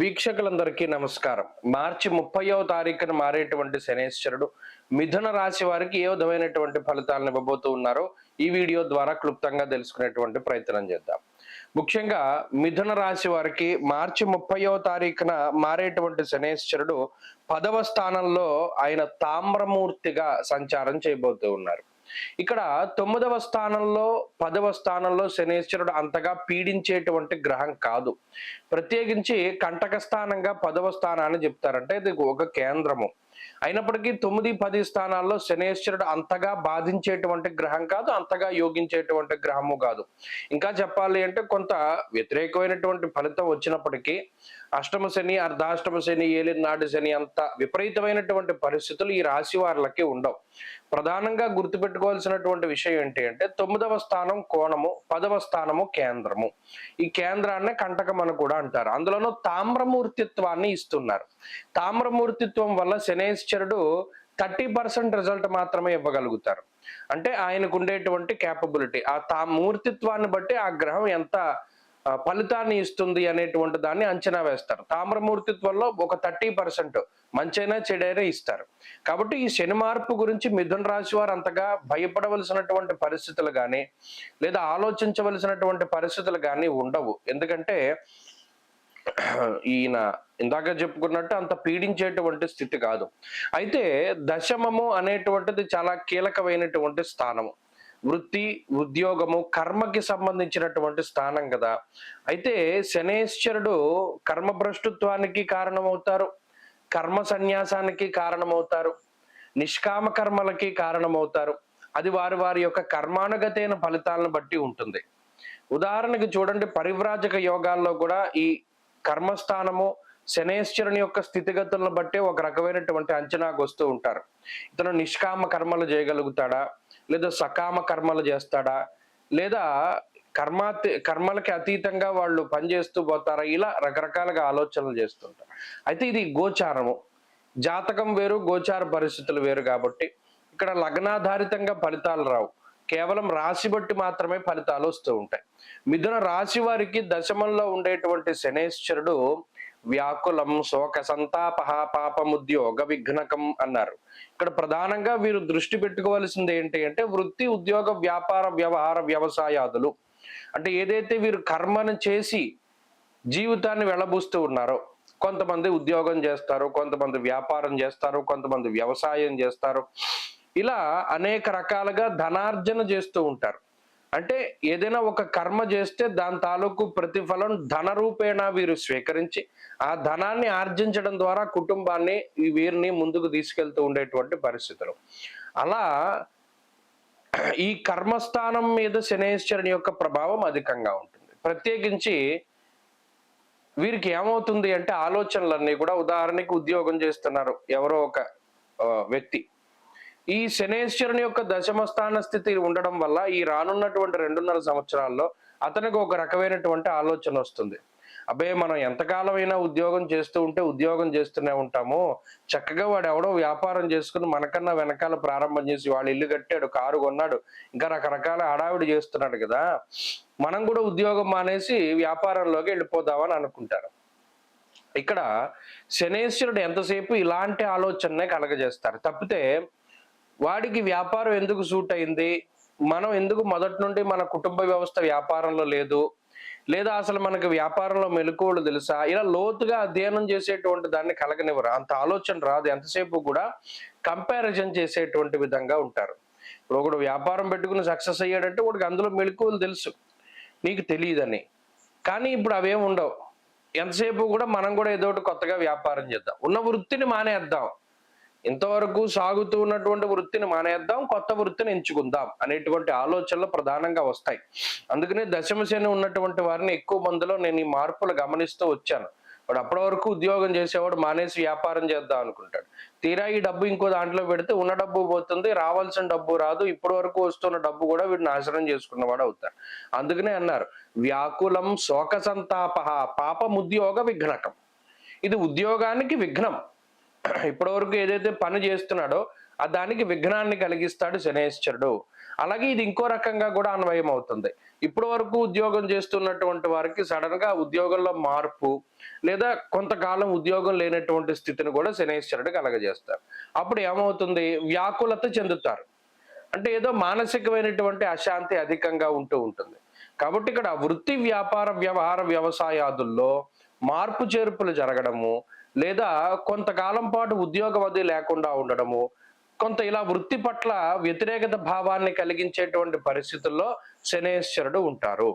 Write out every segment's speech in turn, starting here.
వీక్షకులందరికీ నమస్కారం. మార్చి ముప్పయో తారీఖున మారేటువంటి శనేశ్వరుడు మిథున రాశి వారికి ఏ విధమైనటువంటి ఫలితాలను ఇవ్వబోతూ ఉన్నారో ఈ వీడియో ద్వారా క్లుప్తంగా తెలుసుకునేటువంటి ప్రయత్నం చేద్దాం. ముఖ్యంగా మిథున రాశి వారికి మార్చి ముప్పైవ తారీఖున మారేటువంటి శనేశ్వరుడు పదవ స్థానంలో ఆయన తామ్రమూర్తిగా సంచారం చేయబోతూ ఉన్నారు. ఇక్కడ తొమ్మిదవ స్థానంలో పదవ స్థానంలో శనేశ్వరుడు అంతగా పీడించేటువంటి గ్రహం కాదు. ప్రత్యేకించి కంటక స్థానంగా పదవ స్థానాన్ని చెప్తారంటే ఇది ఒక కేంద్రము. అయినప్పటికీ తొమ్మిది పది స్థానాల్లో శనేశ్వరుడు అంతగా బాధించేటువంటి గ్రహం కాదు అంతగా యోగించేటువంటి గ్రహము కాదు. ఇంకా చెప్పాలి అంటే కొంత వ్యతిరేకమైనటువంటి ఫలితం వచ్చినప్పటికీ అష్టమ శని అర్ధాష్టమ శని ఏలినాడు శని అంత విపరీతమైనటువంటి పరిస్థితులు ఈ రాశి వారికి ఉండవు. ప్రధానంగా గుర్తుపెట్టుకోవాల్సినటువంటి విషయం ఏంటి అంటే తొమ్మిదవ స్థానం కోణము పదవ స్థానము కేంద్రము. ఈ కేంద్రాన్ని కంటకం అని కూడా అంటారు. అందులోనూ తామ్రమూర్తిత్వాన్ని ఇస్తున్నారు. తామ్రమూర్తిత్వం వల్ల శని శనేశ్వరుడు థర్టీ పర్సెంట్ రిజల్ట్ మాత్రమే ఇవ్వగలుగుతారు. అంటే ఆయనకు ఉండేటువంటి క్యాపబిలిటీ. ఆ తా మూర్తిత్వాన్ని బట్టి ఆ గ్రహం ఎంత ఫలితాన్ని ఇస్తుంది అనేటువంటి దాన్ని అంచనా వేస్తారు. తామ్రమూర్తిత్వంలో ఒక థర్టీ పర్సెంట్ మంచైనా చెడైనా ఇస్తారు. కాబట్టి ఈ శని మార్పు గురించి మిథున రాశి వారు అంతగా భయపడవలసినటువంటి పరిస్థితులు కానీ లేదా ఆలోచించవలసినటువంటి పరిస్థితులు కానీ ఉండవు. ఎందుకంటే ఈయన ఇందాక చెప్పుకున్నట్టు అంత పీడించేటువంటి స్థితి కాదు. అయితే దశమము అనేటువంటిది చాలా కీలకమైనటువంటి స్థానము. వృత్తి ఉద్యోగము కర్మకి సంబంధించినటువంటి స్థానం కదా. అయితే శనేశ్వరుడు కర్మభ్రష్టుత్వానికి కారణమవుతారు కర్మ సన్యాసానికి కారణమవుతారు నిష్కామ కర్మలకి కారణమవుతారు. అది వారి వారి యొక్క కర్మానుగతైన ఫలితాలను బట్టి ఉంటుంది. ఉదాహరణకి చూడండి పరివ్రాజక యోగాల్లో కూడా ఈ కర్మస్థానము శనేశ్వరుని యొక్క స్థితిగతులను బట్టి ఒక రకమైనటువంటి అంచనాకు వస్తూ ఉంటారు. ఇతను నిష్కామ కర్మలు చేయగలుగుతాడా? లేదా సకామ కర్మలు చేస్తాడా? లేదా కర్మాతి కర్మలకి అతీతంగా వాళ్ళు పనిచేస్తూ పోతారా? ఇలా రకరకాలుగా ఆలోచనలు చేస్తుంటారు. అయితే ఇది గోచారము. జాతకం వేరు గోచార పరిస్థితులు వేరు కాబట్టి ఇక్కడ లగ్నాధారితంగా ఫలితాలు రావు. కేవలం రాశి బట్టి మాత్రమే ఫలితాలు వస్తూ ఉంటాయి. మిథున రాశి వారికి దశమంలో ఉండేటువంటి శనేశ్వరుడు వ్యాకులం శోక సంతాప పాపముద్యోగ విఘ్నకం అన్నారు. ఇక్కడ ప్రధానంగా వీరు దృష్టి పెట్టుకోవాల్సింది ఏంటి అంటే వృత్తి ఉద్యోగ వ్యాపార వ్యవహార వ్యవసాయాదులు. అంటే ఏదైతే వీరు కర్మను చేసి జీవితాన్ని వెళ్ళబూస్తూ ఉన్నారో కొంతమంది ఉద్యోగం చేస్తారు కొంతమంది వ్యాపారం చేస్తారు కొంతమంది వ్యవసాయం చేస్తారు ఇలా అనేక రకాలుగా ధనార్జన చేస్తూ ఉంటారు. అంటే ఏదైనా ఒక కర్మ చేస్తే దాని తాలూకు ప్రతిఫలం ధన రూపేణ వీరు స్వీకరించి ఆ ధనాన్ని ఆర్జించడం ద్వారా కుటుంబాన్ని వీరిని ముందుకు తీసుకెళ్తూ ఉండేటువంటి పరిస్థితులు. అలా ఈ కర్మస్థానం మీద శనేశ్వరుని యొక్క ప్రభావం అధికంగా ఉంటుంది. ప్రత్యేకించి వీరికి ఏమవుతుంది అంటే ఆలోచనలన్నీ కూడా ఉదాహరణకి ఉద్యోగం చేస్తున్నారు ఎవరో ఒక వ్యక్తి. ఈ శనేశ్వరుని యొక్క దశమ స్థాన స్థితి ఉండడం వల్ల ఈ రానున్నటువంటి రెండున్నర సంవత్సరాల్లో అతనికి ఒక రకమైనటువంటి ఆలోచన వస్తుంది. అబ్బే మనం ఎంతకాలమైనా ఉద్యోగం చేస్తూ ఉంటే ఉద్యోగం చేస్తూనే ఉంటాము. చక్కగా వాడు ఎవడో వ్యాపారం చేసుకుని మనకన్నా వెనకాల ప్రారంభం చేసి వాడు ఇల్లు కట్టాడు కారు కొన్నాడు ఇంకా రకరకాల హడావిడి చేస్తున్నాడు కదా. మనం కూడా ఉద్యోగం మానేసి వ్యాపారంలోకి వెళ్ళిపోదామని అనుకుంటారు. ఇక్కడ శనేశ్వరుడు ఎంతసేపు ఇలాంటి ఆలోచననే కలగజేస్తారు. తప్పితే వాడికి వ్యాపారం ఎందుకు సూట్ అయింది? మనం ఎందుకు మొదటి నుండి మన కుటుంబ వ్యవస్థ వ్యాపారంలో లేదు? లేదా అసలు మనకు వ్యాపారంలో మెలకువలు తెలుసా? ఇలా లోతుగా అధ్యయనం చేసేటువంటి దాన్ని కలగనివ్వరు. అంత ఆలోచన రాదు. ఎంతసేపు కూడా కంపారిజన్ చేసేటువంటి విధంగా ఉంటారు. ఇప్పుడు ఒకడు వ్యాపారం పెట్టుకుని సక్సెస్ అయ్యాడంటే వాడికి అందులో మెలకువలు తెలుసు. నీకు తెలియదని. కానీ ఇప్పుడు అవేం ఉండవు. ఎంతసేపు కూడా మనం కూడా ఏదో ఒకటి కొత్తగా వ్యాపారం చేద్దాం. ఉన్న వృత్తిని మానేద్దాం. ఇంతవరకు సాగుతూ ఉన్నటువంటి వృత్తిని మానేద్దాం కొత్త వృత్తిని ఎంచుకుందాం అనేటువంటి ఆలోచనలు ప్రధానంగా వస్తాయి. అందుకనే దశమశని ఉన్నటువంటి వారిని ఎక్కువ మందిలో నేను ఈ మార్పులు గమనిస్తూ వచ్చాను. వాడు అప్పటి వరకు ఉద్యోగం చేసేవాడు మానేసి వ్యాపారం చేద్దాం అనుకుంటాడు. తీరా ఈ డబ్బు ఇంకో దాంట్లో పెడితే ఉన్న డబ్బు పోతుంది రావాల్సిన డబ్బు రాదు ఇప్పటి వరకు వస్తున్న డబ్బు కూడా వీడు నాశనం చేసుకున్నవాడు అవుతాడు. అందుకనే అన్నారు వ్యాకులం శోక సంతాప పాపముద్యోగ విఘ్నకం. ఇది ఉద్యోగానికి విఘ్నం. ఇప్పటివరకు ఏదైతే పని చేస్తున్నాడో ఆ దానికి విఘ్నాన్ని కలిగిస్తాడు శనేశ్వరుడు. అలాగే ఇది ఇంకో రకంగా కూడా అన్వయం అవుతుంది ఇప్పటి వరకు ఉద్యోగం చేస్తున్నటువంటి వారికి సడన్గా ఉద్యోగంలో మార్పు లేదా కొంతకాలం ఉద్యోగం లేనటువంటి స్థితిని కూడా శనేశ్వరుడు కలగజేస్తారు. అప్పుడు ఏమవుతుంది? వ్యాకులత చెందుతారు. అంటే ఏదో మానసికమైనటువంటి అశాంతి అధికంగా ఉంటూ ఉంటుంది. కాబట్టి ఇక్కడ వృత్తి వ్యాపార వ్యవహార వ్యవసాయాదుల్లో మార్పు చేర్పులు జరగడము లేదా కొంతకాలం పాటు ఉద్యోగ వది లేకుండా ఉండడము కొంత ఇలా వృత్తి పట్ల వ్యతిరేకత భావాన్ని కలిగించేటువంటి పరిస్థితుల్లో శనేశ్వరుడు ఉంటారు.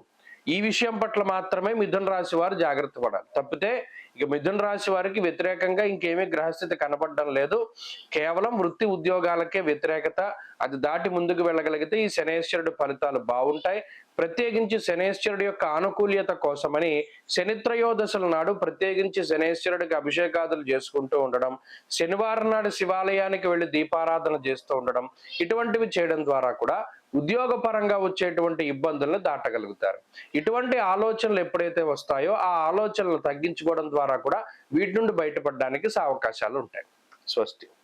ఈ విషయం పట్ల మాత్రమే మిథున రాశి వారు జాగ్రత్త పడాలి. తప్పితే ఇక మిథున రాశి వారికి వ్యతిరేకంగా ఇంకేమీ గ్రహస్థితి కనపడడం లేదు. కేవలం వృత్తి ఉద్యోగాలకే వ్యతిరేకత అది దాటి ముందుకు వెళ్ళగలిగితే ఈ శనేశ్వరుడు ఫలితాలు బాగుంటాయి. ప్రత్యేకించి శనేశ్వరుడు యొక్క ఆనుకూల్యత కోసమని శనిత్రయోదశుల నాడు ప్రత్యేకించి శనేశ్వరుడికి అభిషేకాదులు చేసుకుంటూ ఉండడం శనివారం నాడు శివాలయానికి వెళ్ళి దీపారాధన చేస్తూ ఉండడం ఇటువంటివి చేయడం ద్వారా కూడా ఉద్యోగపరంగా వచ్చేటువంటి ఇబ్బందులను దాటగలుగుతారు. ఇటువంటి ఆలోచనలు ఎప్పుడైతే వస్తాయో ఆ ఆలోచనలు తగ్గించుకోవడం ద్వారా కూడా వీటి నుండి బయటపడడానికి అవకాశాలు ఉంటాయి. స్వస్తి.